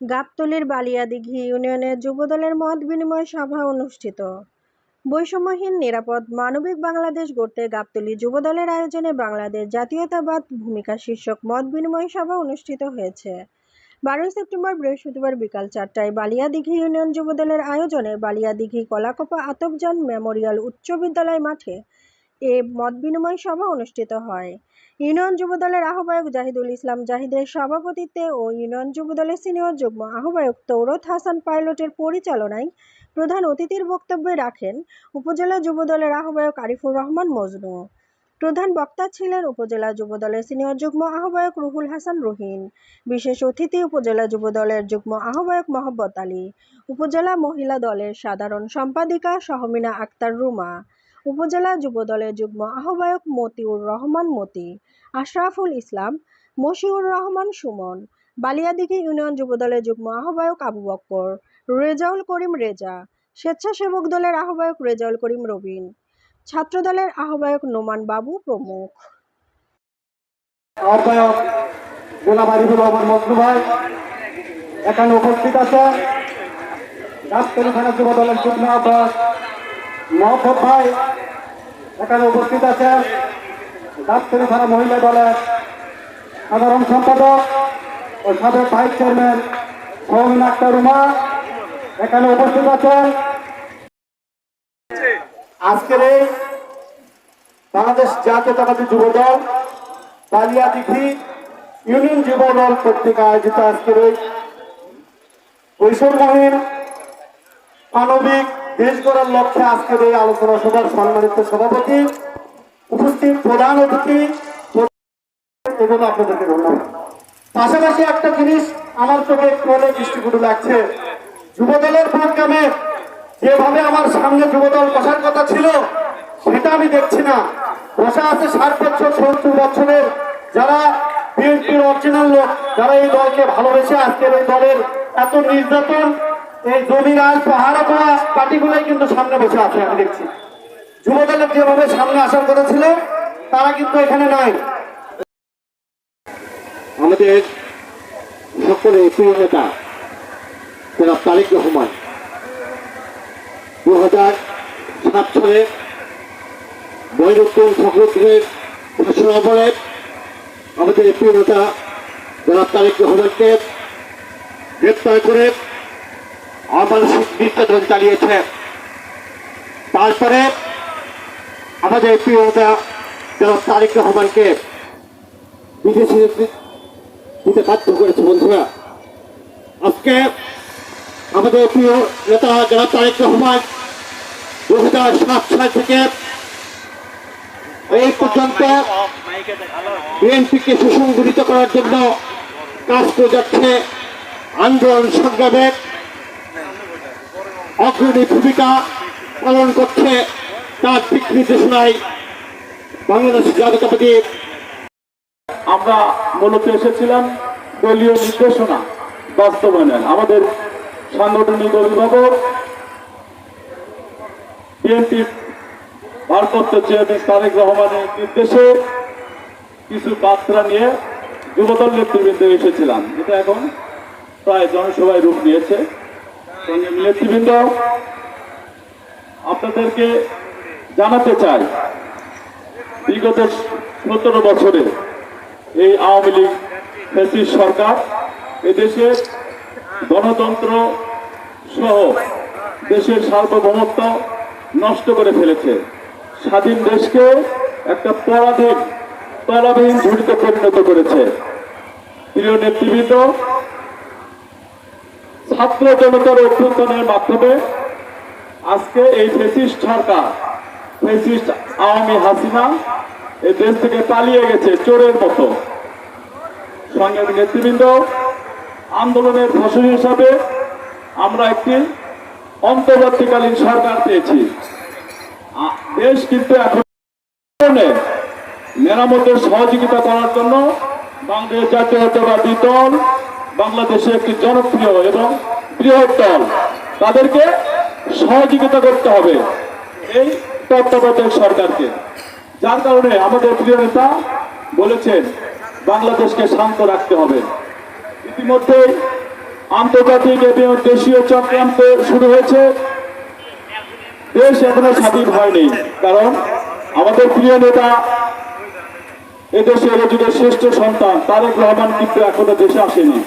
গাবতলীর বালিয়াদিঘি ইউনিয়নে যুবদলের মত বিনিময় সভা অনুষ্ঠিত। বৈষম্যহীন, নিরাপদ, মানবিক বাংলাদেশ গড়তে গাবতলী যুবদলের আয়োজনে বাংলাদেশ জাতীয়তাবাদ ভূমিকা শীর্ষক মত বিনিময় সভা অনুষ্ঠিত হয়েছে। বারোই সেপ্টেম্বর বৃহস্পতিবার বিকাল চারটায় বালিয়াদিঘি ইউনিয়ন যুবদলের আয়োজনে বালিয়াদিঘি কলাকোপা আতপজান মেমোরিয়াল উচ্চ বিদ্যালয় মাঠে এ মত বিনিময় সভা অনুষ্ঠিত হয়। ইউনিয়ন যুবদলের আহ্বায়ক জাহিদুল ইসলাম জাহিদের সভাপতিত্বে ও ইউনিয়ন যুবদলের সিনিয়র যুগ্ম আহ্বায়ক তৌরত হাসান পাইলটের পরিচালনায় প্রধান অতিথির বক্তব্যে রাখেন উপজেলা যুবদলের আহ্বায়ক আরিফুর রহমান মজনু। প্রধান বক্তা ছিলেন উপজেলা যুবদলের সিনিয়র যুগ্ম আহ্বায়ক রুহুল হাসান রহিন। বিশেষ অতিথি উপজেলা যুবদলের যুগ্ম আহ্বায়ক মোহাম্মদ আলী। উপজেলা মহিলা দলের সাধারণ সম্পাদিকা সহমিনা আক্তার রুমা। উপজেলা যুবদলের যুগ্ম আহ্বায়ক মতিউর রহমান মতি, আশরাফুল ইসলাম, মশিউর রহমান সুমন, বালিয়াদিঘি ইউনিয়ন যুবদলের যুগ্ম আহ্বায়ক আবু বক্কর, রেজাউল করিম রেজা, স্বেচ্ছাসেবক দলের আহ্বায়ক রেজাউল করিম রবিন, ছাত্রদলের আহ্বায়ক নোমান বাবু প্রমুখ। আহ্বায়ক ভাই, এখানে উপস্থিত আছে থানা যুব দলের যুগ্ম আহ্বায়ক মহব্বত ভাই এখানে উপস্থিত আছে গাবতলী থানা মহিলা দলের সাধারণ সম্পাদক ও সাবেক ভাইস চেয়ারম্যান সৌমিন আক্তার রুমা এখানে উপস্থিত আছেন আজকের এই বাংলাদেশ জাতীয়তাবাদী যুব দল বালিয়াদিঘি ইউনিয়ন যুব দল কর্তৃক আয়োজিত আজকের এই বৈষম্যহীন মানবিক দেশ গড়ার লক্ষ্যে আজকের এই আলোচনা সভার সম্মানিত সভাপতি, উপস্থিত প্রধান অতিথি আপনাদেরকে ধন্যবাদ। পাশাপাশি একটা জিনিস আমার চোখে হলে দৃষ্টিকটু লাগছে। যুবদলের প্রোগ্রামে যেভাবে আমার সামনে যুবদল বসার কথা ছিল, সেটা আমি দেখছি না। বসা আছে ষাট বছর, সত্তর বছরের যারা বিএনপির অরিজিনাল লোক, যারা এই দলকে ভালোবেসে আজকের এই দলের এত নির্যাতন, এই জমিরাজ পাহাড়ে পাওয়া পার্টিগুলোই কিন্তু সামনে বসে আছে, আমি দেখছি। যুবদলের যেভাবে সামনে আসার কথা ছিল, তারা কিন্তু এখানে নাই। আমাদের সকলের প্রিয় নেতা জনাব তারেক রহমান দু হাজার সাত সালে বৈরুত্তম সকলের ঘোষণা বলে আমাদের প্রিয় নেতা জনাব তারেক রহমানকে গ্রেপ্তার করে অমানসিক নির্যাতন চালিয়েছে। তারপরে আমাদের প্রিয় নেতা জনাব তারেক রহমানকে বিদেশি দিতে বাধ্য করেছে বন্ধুরা। আজকে আমাদের প্রিয় নেতা জনাব তারেক রহমান দু হাজার সাত সাল থেকে এই পর্যন্ত বিএনপিকে সুসংগঠিত করার জন্য কাজ করে যাচ্ছে আন্দোলন সংগ্রামে। অগ্রণী ভূমিকা পালন করছে তার দিক নির্দেশনায় বাংলাদেশ জাতীয়তাবাদী আমরা মূলত এসেছিলাম দলীয় নির্দেশনা বাস্তবায়ন আমাদের সাংগঠনিক অভিভাবক, বিএনপি ভারপ্রাপ্ত চেয়ারম্যান তারেক রহমানের নির্দেশে কিছু বার্তা নিয়ে যুবদল নেতৃবৃন্দ এসেছিলাম। যেটা এখন প্রায় জনসভায় রূপ নিয়েছে। সঙ্গে নেতৃবৃন্দ, আপনাদেরকে জানাতে চাই, বিগত সতেরো বছরে এই আওয়ামী লীগ ফ্যাসিস্ট সরকার এদেশের গণতন্ত্র সহ দেশের সার্বভৌমত্ব নষ্ট করে ফেলেছে। স্বাধীন দেশকে একটা পরাধীন তলাবিহীন ঝুড়িতে পরিণত করেছে। প্রিয় নেতৃবৃন্দ ছাত্র জনতার অভ্যুত্থানের মাধ্যমে আজকে এই ফেসিস্ট সরকার, ফেসিস্ট আওয়ামী হাসিনা এই দেশ থেকে পালিয়ে গেছে চোরের মতো। সংগ্রামী নেতৃবৃন্দ, আন্দোলনের ফসল হিসাবে আমরা একটি অন্তর্বর্তীকালীন সরকার পেয়েছি। দেশ কিন্তু এখন মেরামতের সহযোগিতা করার জন্য বাংলাদেশ জাতীয়তাবাদী দল বাংলাদেশে একটি জনপ্রিয় এবং বৃহৎ দল। তাদেরকে সহযোগিতা করতে হবে এই তত্ত্বাবধায়ক সরকারকে। যার কারণে আমাদের প্রিয় নেতা বলেছেন, বাংলাদেশকে শান্ত রাখতে হবে। ইতিমধ্যে আন্তর্জাতিক এবং দেশীয় চক্রান্ত শুরু হয়েছে। দেশ এখনও স্বাধীন হয়নি, কারণ আমাদের প্রিয় নেতা এদেশের যুগের শ্রেষ্ঠ সন্তান তারেক রহমান কিন্তু এখনও দেশে আসেনি।